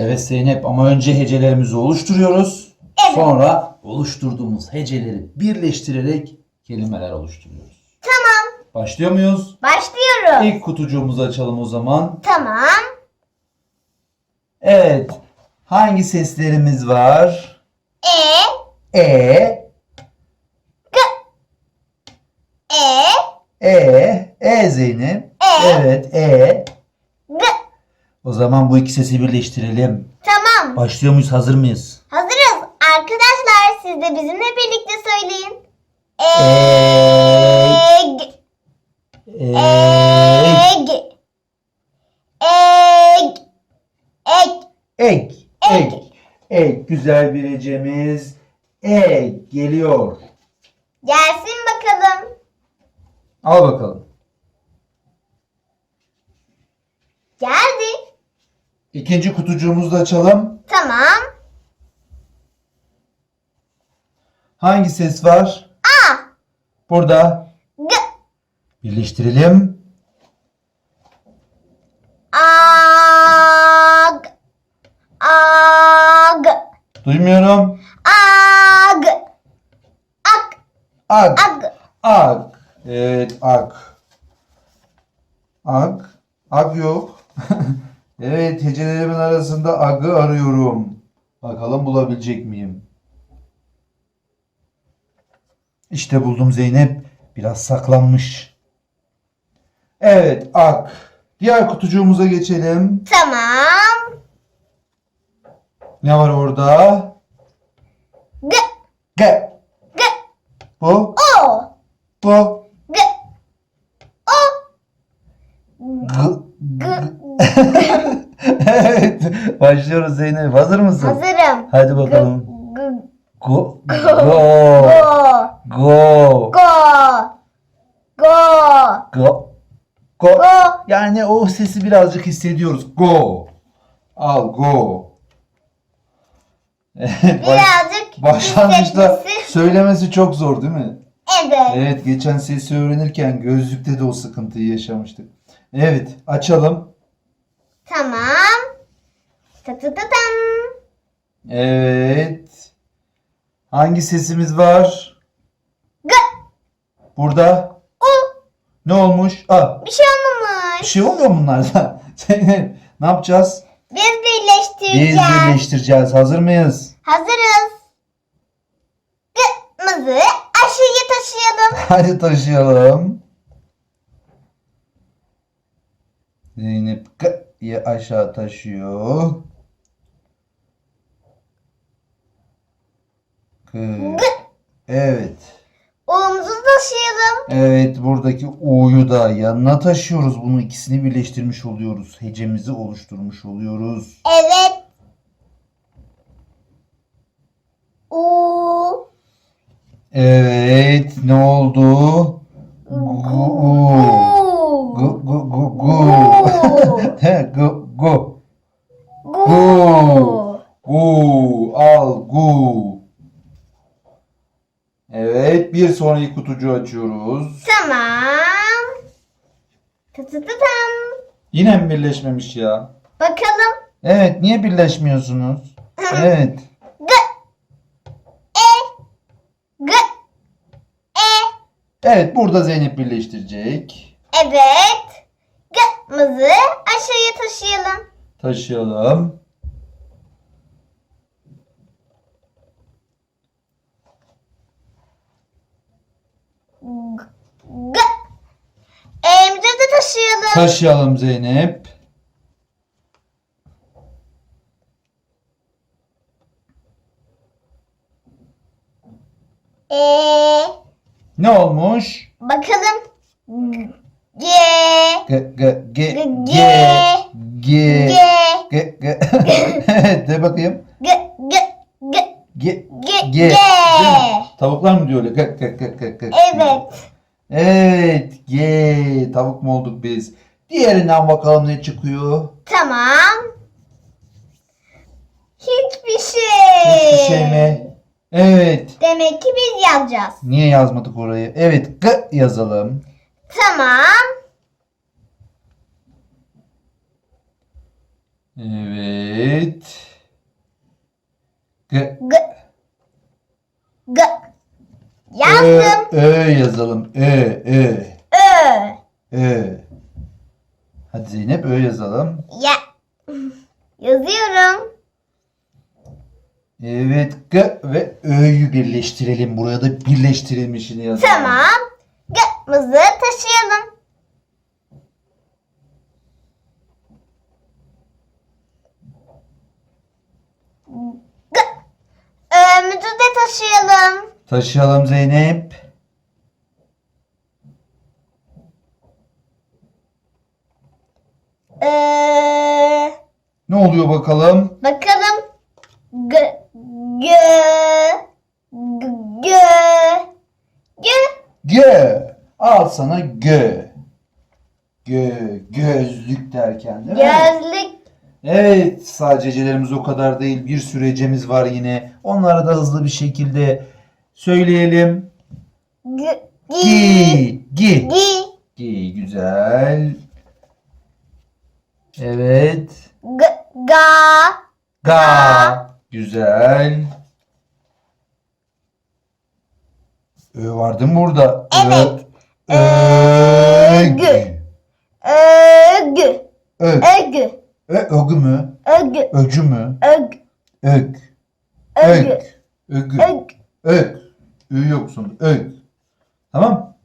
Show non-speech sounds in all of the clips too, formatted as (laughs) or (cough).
Evet Zeynep ama önce hecelerimizi oluşturuyoruz. Evet. Sonra oluşturduğumuz heceleri birleştirerek kelimeler oluşturuyoruz. Tamam. Başlıyor muyuz? Başlıyorum. İlk kutucuğumuzu açalım o zaman. Tamam. Evet. Hangi seslerimiz var? E, E, E, E, E Zeynep. E. Evet, E. O zaman bu iki sesi birleştirelim. Tamam. Başlıyor muyuz? Hazır mıyız? Hazırız. Arkadaşlar siz de bizimle birlikte söyleyin. E. Eg. E. Eg. Eg. Eg. Ek. Ek. Ek. Ek. Güzel bir hecemiz. Ek geliyor. Gelsin bakalım. Al bakalım. Geldi. İkinci kutucuğumuzu da açalım. Tamam. Hangi ses var? A. Burada. G. Birleştirelim. Ag. Ag. Duymuyorum. Ag. Ak. Ak. Ag. Ak. Evet ak. Ak. Ak yok. Evet hecelerimin arasında agı arıyorum. Bakalım bulabilecek miyim? İşte buldum Zeynep. Biraz saklanmış. Evet ak. Diğer kutucuğumuza geçelim. Tamam. Ne var orada? G. G. G. Bu. O. Bu. G. O. G. G. evet. Başlıyoruz Zeynep. Hazır mısın? Hazırım. Hadi bakalım. Go. Go. Go. Go. Go. Go. Go. Go. Yani o sesi birazcık hissediyoruz. Go. Al go. (laughs) Birazcık başlangıçta hissetmesi- söylemesi çok zor değil mi? Evet. Evet geçen sesi öğrenirken gözlükte de o sıkıntıyı yaşamıştık. Evet açalım. Tamam. Ta ta ta tam. Evet. Hangi sesimiz var? G. Burada. U. Ne olmuş? Aa, Bir şey bir olmamış. şey olmuyor mu bunlarda? (laughs) Zeynep ne yapacağız? Biz Biz birleştireceğiz. birleştireceğiz. Hazır mıyız? Hazırız. Gımızı aşağıya taşıyalım. (laughs) Hadi taşıyalım. Zeynep G'yi aşağı taşıyor. G. Evet. Oğlumuzu taşıyalım. Evet buradaki U'yu da yanına taşıyoruz. Bunu ikisini birleştirmiş oluyoruz. Hecemizi oluşturmuş oluyoruz. Evet. U. Evet ne oldu? Gu. Gu gu gu gu. (laughs) He, gu gu. Gu. Bir sonraki kutucuğu açıyoruz. Tamam. Ta ta ta tam. Yine mi birleşmemiş ya? Bakalım. Evet niye birleşmiyorsunuz? Evet. G. E. G. E. Evet burada Zeynep birleştirecek. Evet. Gımızı aşağıya taşıyalım. Taşıyalım. G. E'mizi de taşıyalım. Taşıyalım Zeynep. E. Ne olmuş? Bakalım. G g g G. g G. g g g (laughs) Evet de bakayım. G. G. G. G G. G. G. Değil mi? Tavuklar mı diyor öyle? G g g g g. Evet. Evet. G. Tavuk mu olduk biz? Diğerinden bakalım ne çıkıyor. Tamam. Hiçbir şey. Hiçbir şey mi? Evet. Demek ki biz yazacağız. Niye yazmadık orayı? Evet. G yazalım. Tamam. Evet. G. G. G. Yazdım. Ö, Ö yazalım. Ö, Ö, Ö. Ö. Hadi Zeynep Ö yazalım. Ya. Yazıyorum. Evet G ve Ö'yü birleştirelim. Buraya da birleştirilmişini yazalım. Tamam. G'mızı taşıyalım. Ö'müzü de taşıyalım. Taşıyalım Zeynep. Ee, Ne oluyor bakalım? bakalım. G. G. G. G. G. Al sana G. G. Gözlük derken değil mi? Gözlük. Evet, sadecelerimiz o kadar değil. Bir sürecimiz var yine. Onları da hızlı bir şekilde söyleyelim. Gi, gi, G. gi. Güzel. Evet. G. Ga. Ga. Güzel. Ö vardı mı burada? Evet. Ö. Ögü. Ög. Ögü. Ög. Ögü. Ö, ögü mü? Ögü. Öcü mü? Ög. Ögü. Ög. Ögü. Ögü. Ög. Ü yoksun. Ög. Tamam.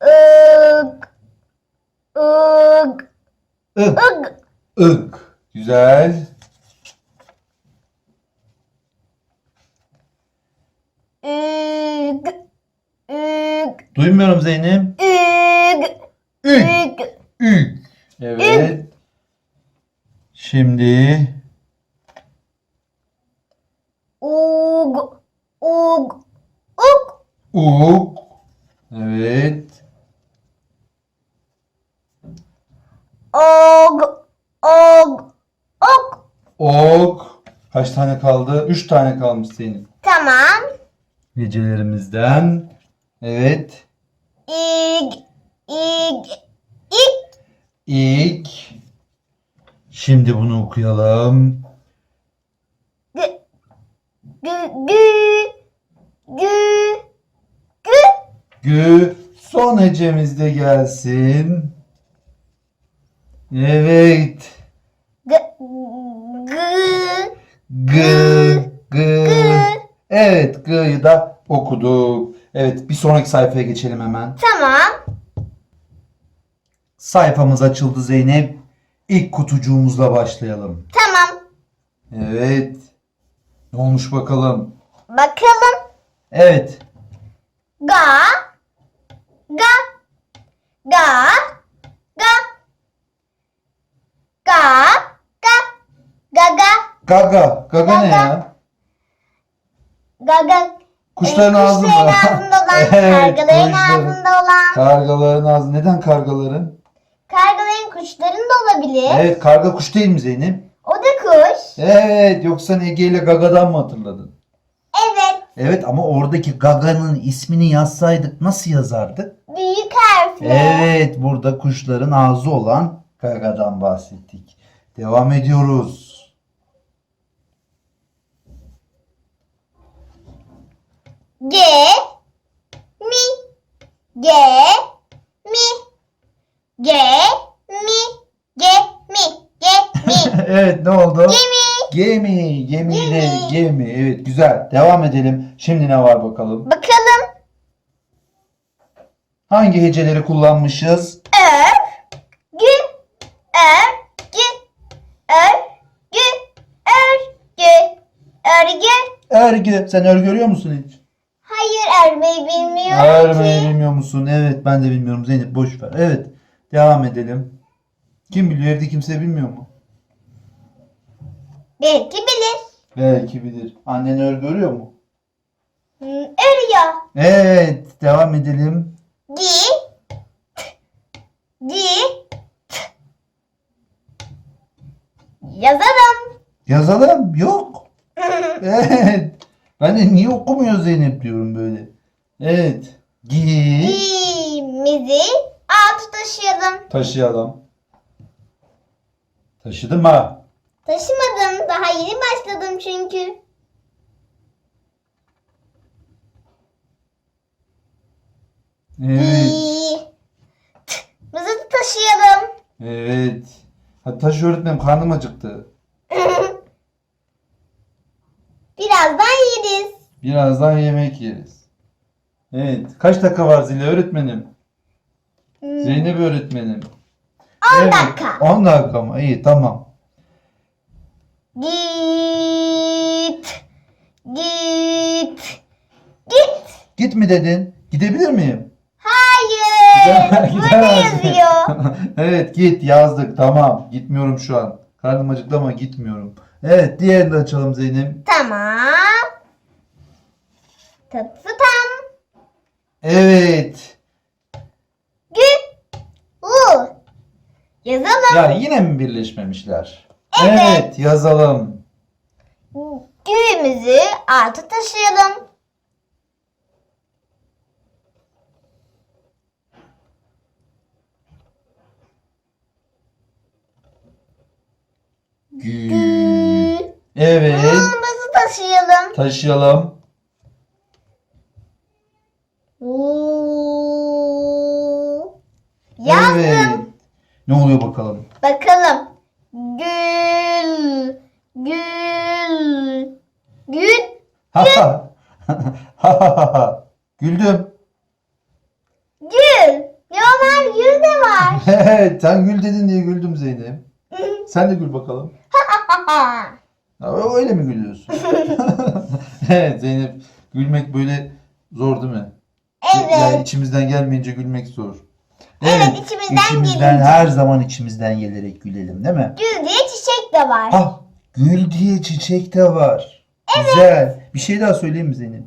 Ög. Ög. Ög. Ög. Ög. Güzel. Üg. Üg. Duymuyorum Zeynep. Üg. Üg. Üg. Evet. Şimdi Ug. Ug. Ug. uk. Evet. Og. Og. Ok. Ok. Kaç tane kaldı? Üç tane kalmış senin. Tamam. Gecelerimizden. Evet. İg. İg. İg. İlk. Şimdi bunu okuyalım. Gü. Gü. Gü. Gü. Gü. Gü. Son hecemiz de gelsin. Evet. Gı. Gı. Gı. Gı. Evet. G'yı da okuduk. Evet. Bir sonraki sayfaya geçelim hemen. Tamam. Sayfamız açıldı Zeynep. İlk kutucuğumuzla başlayalım. Tamam. Evet. Ne olmuş bakalım. Bakalım. Evet. Ga. Ga. Ga. Ga. Ga. Ga. Gaga. Gaga. Gaga ne ya? Gaga. Kuşların ağzı mı? Kuşların ağzında olan, (laughs) Evet, kargaların ağzında olan. Kargaların ağzı. Neden kargaların? Kargaların kuşların da olabilir. Evet karga kuş değil mi Zeynep? O da kuş. Evet yoksa Ege ile Gaga'dan mı hatırladın? Evet. Evet ama oradaki Gaga'nın ismini yazsaydık nasıl yazardık? Büyük harfle. Evet burada kuşların ağzı olan Gaga'dan bahsettik. Devam ediyoruz. G. Mi. G. Mi. G. Mi. G. Mi. G. Mi. (laughs) evet ne oldu? Gemi. Gemi. Gemiyle Gemi. gemi. Evet güzel. Devam edelim. Şimdi ne var bakalım? Bakalım. Hangi heceleri kullanmışız? Ör. Gü. Ör. Gü. Ör. Gü. Ör. Gü. Örgü. Örgü. Sen örgü örüyor musun hiç? Hayır örmeyi bilmiyorum Örmeyi ki. bilmiyor musun? Evet ben de bilmiyorum. Zeynep boş ver. Evet. Devam edelim. Kim biliyor? Evde kimse bilmiyor mu? Belki bilir. Belki bilir. Annen örgü örüyor mu? Hmm, Örüyor. Evet. Devam edelim. Di. Di. Yazarım. Yazalım. Yok. (laughs) Evet. Ben de niye okumuyor Zeynep diyorum böyle. Evet. Gi. Giyimizi Altı taşıyalım. Taşıyalım. Taşıdım ha. Taşımadım. Daha yeni başladım çünkü. Evet. İyi. T- Mızıkı taşıyalım. Evet. Hadi taşı öğretmenim karnım acıktı. (laughs) Birazdan yeriz. Birazdan yemek yeriz. Evet. Kaç dakika var Zile öğretmenim? Zeynep öğretmenim. 10 Evet, dakika. 10 dakika mı? İyi tamam. Git. Git. Git. Git mi dedin? Gidebilir miyim? Hayır. (laughs) Burada Gidemezsin. yazıyor. (laughs) evet git yazdık tamam. Gitmiyorum şu an. Karnım acıktı ama gitmiyorum. Evet diğerini de açalım Zeynep. Tamam. Tıpsı tam. Evet. Gü. Yazalım. Ya yine mi birleşmemişler? Evet. yazalım. Güğümüzü altı taşıyalım. Gü. Evet. Mızı taşıyalım. Taşıyalım. Yazdım. Evet. Ne oluyor bakalım? Bakalım. Gül. Gül. Gül. Ha ha. (laughs) Ha ha ha. Güldüm. Gül. Normal gül de var. (laughs) Evet sen gül dedin diye güldüm Zeynep. (laughs) Sen de gül bakalım. Ya, öyle mi gülüyorsun? evet Zeynep gülmek böyle zor değil mi? Yani evet. içimizden gelmeyince gülmek zor. Evet, içimizden gelince. her zaman içimizden gelerek gülelim değil mi? Gül diye çiçek de var. Ah gül diye çiçek de var. Güzel. Bir şey daha söyleyeyim mi Zeynep?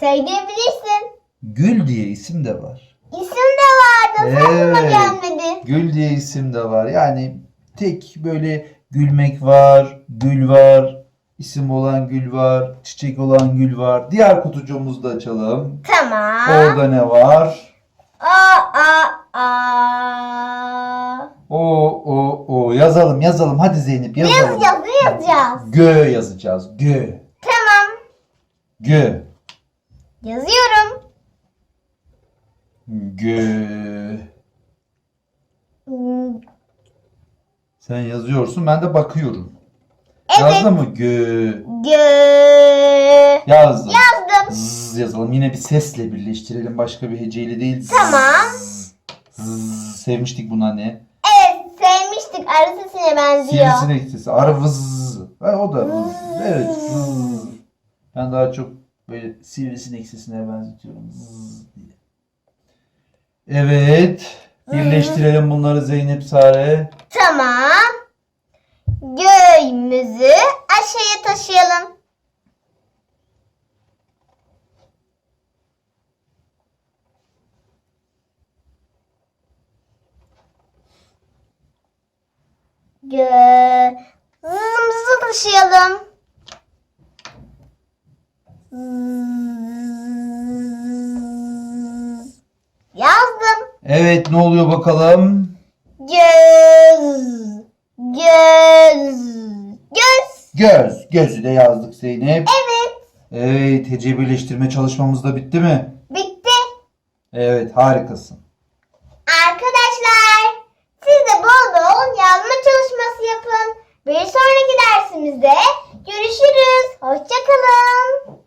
Söyleyebilirsin. Gül diye isim de var. İsim de vardı. Aklıma Evet. gelmedi. Gül diye isim de var. Yani tek böyle gülmek var, gül var, isim olan gül var, çiçek olan gül var. Diğer kutucuğumuzu da açalım. Tamam. Orada ne var? A a a. O o o yazalım yazalım. Hadi Zeynep Ne yazalım. yazacağız? Ne yazacağız? Gö yazacağız. Gö. Tamam. Gö. Yazıyorum. Gö. Sen yazıyorsun ben de bakıyorum. Evet. Yazdın mı? Gö. Gö. Yazdım. Yazdım. Zzz yazalım. Yine bir sesle birleştirelim. Başka bir heceyle değil. Zzz. Tamam. Sevmiştik bunu anne. Evet sevmiştik. Arı sesine benziyor. Sivrisinek sesi. Arı vız. Ha, o da vız. Evet. Vız. Ben daha çok böyle sivrisinek sesine benzetiyorum. Zzz diye. Evet. Birleştirelim bunları Zeynep Sare. Tamam. Göğümüzü aşağıya taşıyalım. Zımızı taşıyalım. Yazdım. Evet ne oluyor bakalım? Göz. Göz. Göz. Göz. Gözü de yazdık Zeynep. Evet. Evet hece birleştirme çalışmamız da bitti mi? Bitti. Evet harikasın. yazma çalışması yapın. Bir sonraki dersimizde görüşürüz. Hoşçakalın.